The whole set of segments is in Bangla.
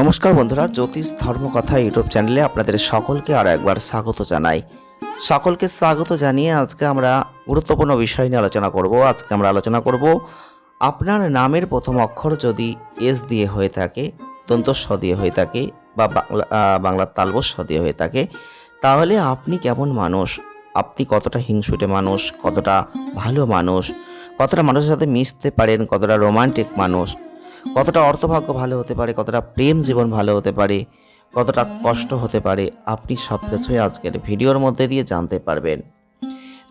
নমস্কার বন্ধুরা, জ্যোতিষ ধর্মকথা ইউটিউব চ্যানেলে আপনাদের সকলকে আরও একবার স্বাগত জানাই। সকলকে স্বাগত জানিয়ে আজকে আমরা গুরুত্বপূর্ণ বিষয় নিয়ে আলোচনা করব। আজকে আমরা আলোচনা করব, আপনার নামের প্রথম অক্ষর যদি এস দিয়ে হয়ে থাকে দন্তস্ব দিয়ে হয়ে থাকে বা বাংলা বাংলার তালবস্য দিয়ে হয়ে থাকে, তাহলে আপনি কেমন মানুষ? আপনি কতটা হিংসুটে মানুষ? কতটা ভালো মানুষ? কতটা মানুষের সাথে মিশতে পারেন? কতটা রোমান্টিক মানুষ? কতটা অর্থভাগ্য ভালো হতে পারে, কতটা প্রেম জীবন ভালো হতে পারে, কতটা কষ্ট হতে পারে, আপনি সব কিছুই আজকের ভিডিওর মধ্যে দিয়ে জানতে পারবেন।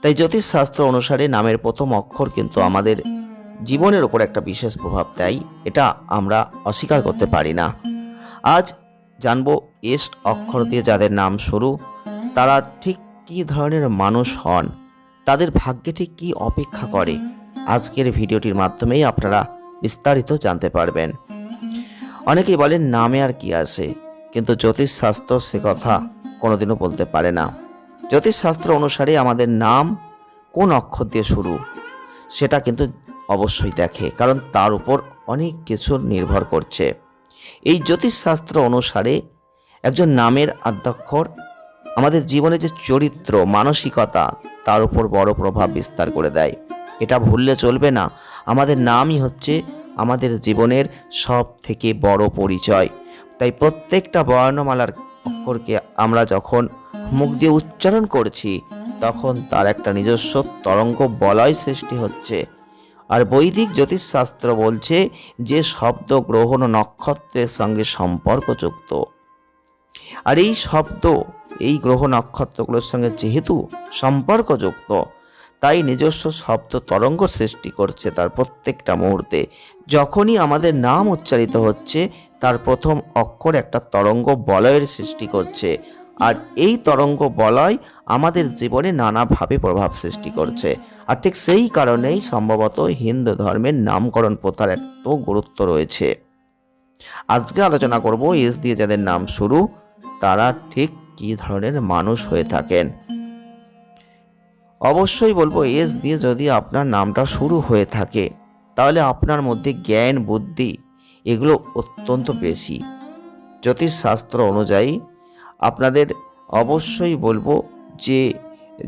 তাই জ্যোতিষশাস্ত্র অনুসারে নামের প্রথম অক্ষর কিন্তু আমাদের জীবনের উপর একটা বিশেষ প্রভাব দেয় এটা আমরা অস্বীকার করতে পারি না। আজ জানব এস অক্ষর দিয়ে যাদের নাম শুরু, তারা ঠিক কী ধরনের মানুষ হন, তাদের ভাগ্যে ঠিক কী অপেক্ষা করে। আজকের ভিডিওটির মাধ্যমেই আপনারা বিস্তারিত জানতে পারবেন। অনেকেই বলেন, নামে আর কি আছে? কিন্তু জ্যোতিষশাস্ত্র সে কথা কোনোদিনও বলতে পারে না। জ্যোতিষশাস্ত্র অনুসারে আমাদের নাম কোন অক্ষর দিয়ে শুরু, সেটা কিন্তু অবশ্যই দেখে, কারণ তার উপর অনেক কিছু নির্ভর করছে। এই জ্যোতিষশাস্ত্র অনুসারে একজন নামের আদ্যাক্ষর আমাদের জীবনে যে চরিত্র, মানসিকতা, তার উপর বড় প্রভাব বিস্তার করে দেয়। এটা ভুললে চলবে না। আমাদের নামই হচ্ছে আমাদের জীবনের সব থেকে বড় পরিচয়। তাই প্রত্যেকটা বর্ণমালার অক্ষরকে আমরা যখন মুখ দিয়ে উচ্চারণ করছি, তখন তার একটা নিজস্ব তরঙ্গ বলয় সৃষ্টি হচ্ছে। আর বৈদিক জ্যোতিষশাস্ত্র বলছে যে শব্দ, গ্রহণ ও নক্ষত্রের সঙ্গে সম্পর্কযুক্ত। আর এই শব্দ, এই গ্রহ নক্ষত্রগুলোর সঙ্গে যেহেতু সম্পর্কযুক্ত তাই নিজস্ব শব্দ তরঙ্গ সৃষ্টি করছে তার প্রত্যেকটা মুহূর্তে। যখনই আমাদের নাম উচ্চারিত হচ্ছে, তার প্রথম অক্ষর একটা তরঙ্গ বলয়ের সৃষ্টি করছে। আর এই তরঙ্গ বলয় আমাদের জীবনে নানাভাবে প্রভাব সৃষ্টি করছে। আর ঠিক সেই কারণেই সম্ভবত হিন্দু ধর্মের নামকরণ প্রথার এত গুরুত্ব রয়েছে। আজকে আলোচনা করব এস দিয়ে যাদের নাম শুরু, তারা ঠিক কী ধরনের মানুষ হয়ে থাকেন। অবশ্যই বলব, এস দিয়ে যদি আপনার নামটা শুরু হয়ে থাকে, তাহলে আপনার মধ্যে জ্ঞান, বুদ্ধি এগুলো অত্যন্ত বেশি। জ্যোতিষশাস্ত্র অনুযায়ী আপনাদের অবশ্যই বলব যে,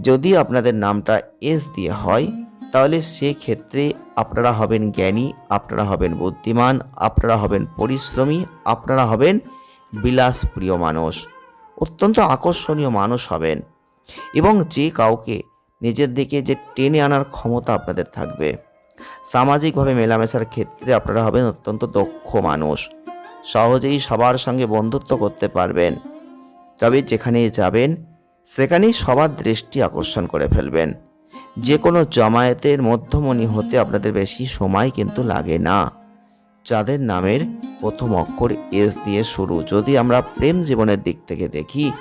যদি আপনাদের নামটা এস দিয়ে হয়, তাহলে সেক্ষেত্রে আপনারা হবেন জ্ঞানী, আপনারা হবেন বুদ্ধিমান, আপনারা হবেন পরিশ্রমী, আপনারা হবেন বিলাসপ্রিয় মানুষ, অত্যন্ত আকর্ষণীয় মানুষ হবেন। এবং যে কাউকে নিজের দিকে যে টেনে আনার ক্ষমতা আপনাদের থাকবে। সামাজিকভাবে মেলামেশার ক্ষেত্রে আপনারা হবেন অত্যন্ত দক্ষ মানুষ। সহজেই সবার সঙ্গে বন্ধুত্ব করতে পারবেন। তবে যেখানেই যাবেন, সেখানেই সবার দৃষ্টি আকর্ষণ করে ফেলবেন। যে কোনো জমায়েতের মধ্যমণি হতে আপনাদের বেশি সময় কিন্তু লাগে না। যাদের নামের প্রথম অক্ষর এস দিয়ে শুরু। যদি আমরা প্রেম জীবনের দিক থেকে দেখি,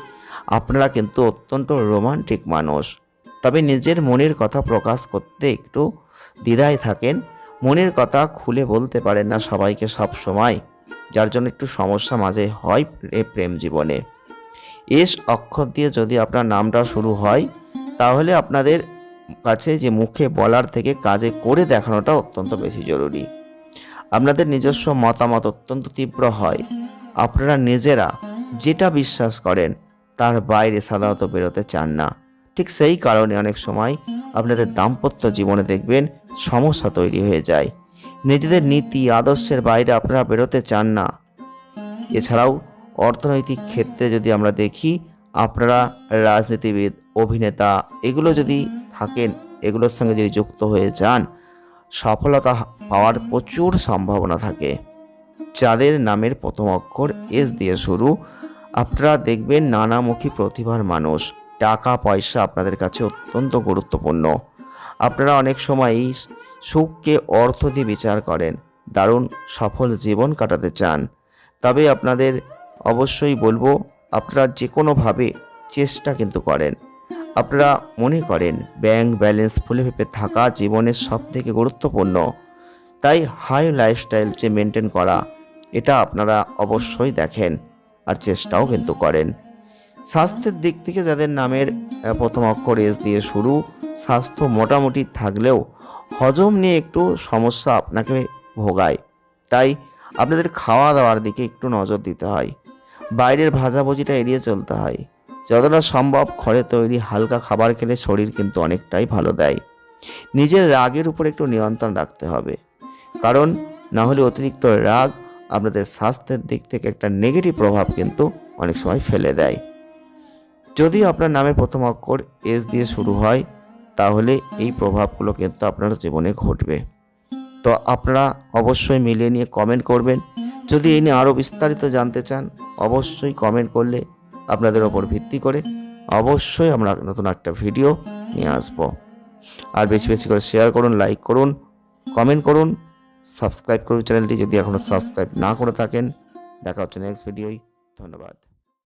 আপনারা কিন্তু অত্যন্ত রোমান্টিক মানুষ। তবে নিজের মনের কথা প্রকাশ করতে একটু দ্বিধায় থাকেন। মনের কথা খুলে বলতে পারেন না সবাইকে সব সময়, যার জন্য একটু সমস্যা মাঝে হয় প্রেম জীবনে। এস অক্ষর দিয়ে যদি আপনার নামটা শুরু হয়, তাহলে আপনাদের কাছে যে মুখে বলার থেকে কাজে করে দেখানোটা অত্যন্ত বেশি জরুরি। আপনাদের নিজস্ব মতামত অত্যন্ত তীব্র হয়। আপনারা নিজেরা যেটা বিশ্বাস করেন, তার বাইরে সাধারণত বেরোতে চান না। ঠিক সেই কারণে অনেক সময় আপনাদের দাম্পত্য জীবনে দেখবেন সমস্যা তৈরি হয়ে যায়। নিজেদের নীতি, আদর্শের বাইরে আপনারা বেরোতে চান না। এছাড়াও অর্থনৈতিক ক্ষেত্রে যদি আমরা দেখি, আপনারা রাজনীতিবিদ, অভিনেতা, এগুলো যদি থাকেন, এগুলোর সঙ্গে যদি যুক্ত হয়ে যান, সফলতা পাওয়ার প্রচুর সম্ভাবনা থাকে। যাদের নামের প্রথম অক্ষর এস দিয়ে শুরু, আপনারা দেখবেন নানামুখী প্রতিভার মানুষ। টাকা পয়সা আপনাদের কাছে অত্যন্ত গুরুত্বপূর্ণ। আপনারা অনেক সময়ই সুখকে অর্থ দিয়ে বিচার করেন, দারুণ সফল জীবন কাটাতে চান। তবে আপনাদের অবশ্যই বলব, আপনারা যে কোনোভাবে চেষ্টা কিন্তু করেন। আপনারা মনে করেন, ব্যাংক ব্যালেন্স ফুলে ফেপে থাকা জীবনের সব থেকে গুরুত্বপূর্ণ। তাই হাই লাইফস্টাইল যে মেনটেন করা, এটা আপনারা অবশ্যই দেখেন আর চেষ্টাও কিন্তু করেন। স্বাস্থ্যের দিক থেকে যাদের নামের প্রথম অক্ষর এস দিয়ে শুরু, স্বাস্থ্য মোটামুটি থাকলেও হজম নিয়ে একটু সমস্যা আপনাকে ভোগায়। তাই আপনাদের খাওয়া দাওয়ার দিকে একটু নজর দিতে হয়। বাইরের ভাজাভুজিটা এড়িয়ে চলতে হয়। যতটা সম্ভব ঘরে তৈরি হালকা খাবার খেলে শরীর কিন্তু অনেকটাই ভালো দেয়। নিজের রাগের উপর একটু নিয়ন্ত্রণ রাখতে হবে। কারণ না হলে অতিরিক্ত রাগ আপনাদের স্বাস্থ্যের দিক থেকে একটা নেগেটিভ প্রভাব কিন্তু অনেক সময় ফেলে দেয়। যদি আপনার নামের প্রথম অক্ষর এস দিয়ে শুরু হয়, তাহলে এই প্রভাবগুলো কিন্তু আপনার জীবনে ঘটবে। তো আপনারা অবশ্যই মিলিয়ে নিয়ে কমেন্ট করবেন। যদি এই নিয়ে আরও বিস্তারিত জানতে চান, অবশ্যই কমেন্ট করলে আপনাদের ওপর ভিত্তি করে অবশ্যই আমরা নতুন একটা ভিডিও নিয়ে আসব। আর বেশি বেশি করে শেয়ার করুন লাইক করুন কমেন্ট করুন সাবস্ক্রাইব করুন চ্যানেলটি যদি এখনও সাবস্ক্রাইব না করে থাকেন। দেখা হচ্ছে নেক্সট ভিডিওই ধন্যবাদ।